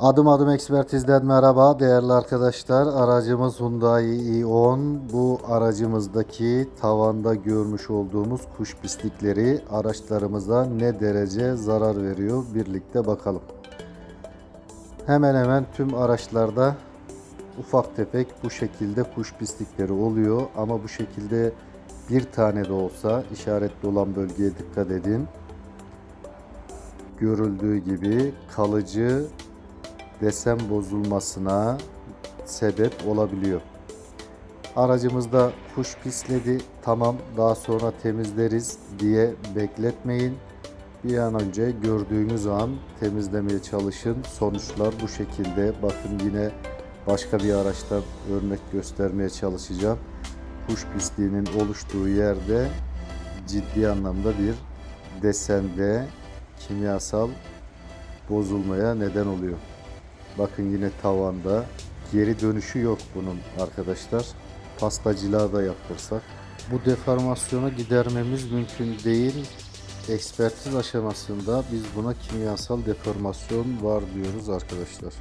Adım adım ekspertizden merhaba değerli arkadaşlar. Aracımız Hyundai i10. Bu aracımızdaki tavanda görmüş olduğumuz kuş pislikleri araçlarımıza ne derece zarar veriyor birlikte bakalım. Hemen hemen tüm araçlarda ufak tefek bu şekilde kuş pislikleri oluyor ama bu şekilde bir tane de olsa işaretli olan bölgeye dikkat edin. Görüldüğü gibi kalıcı desen bozulmasına sebep olabiliyor. Aracımızda kuş pisledi tamam daha sonra temizleriz diye bekletmeyin. Bir an önce gördüğünüz an temizlemeye çalışın. Sonuçlar bu şekilde. Bakın yine başka bir araçtan örnek göstermeye çalışacağım. Kuş pisliğinin oluştuğu yerde ciddi anlamda bir desende kimyasal bozulmaya neden oluyor. Bakın yine tavanda geri dönüşü yok bunun arkadaşlar. Pastacılığa da yaptırsak. Bu deformasyonu gidermemiz mümkün değil. Ekspertiz aşamasında biz buna kimyasal deformasyon var diyoruz arkadaşlar.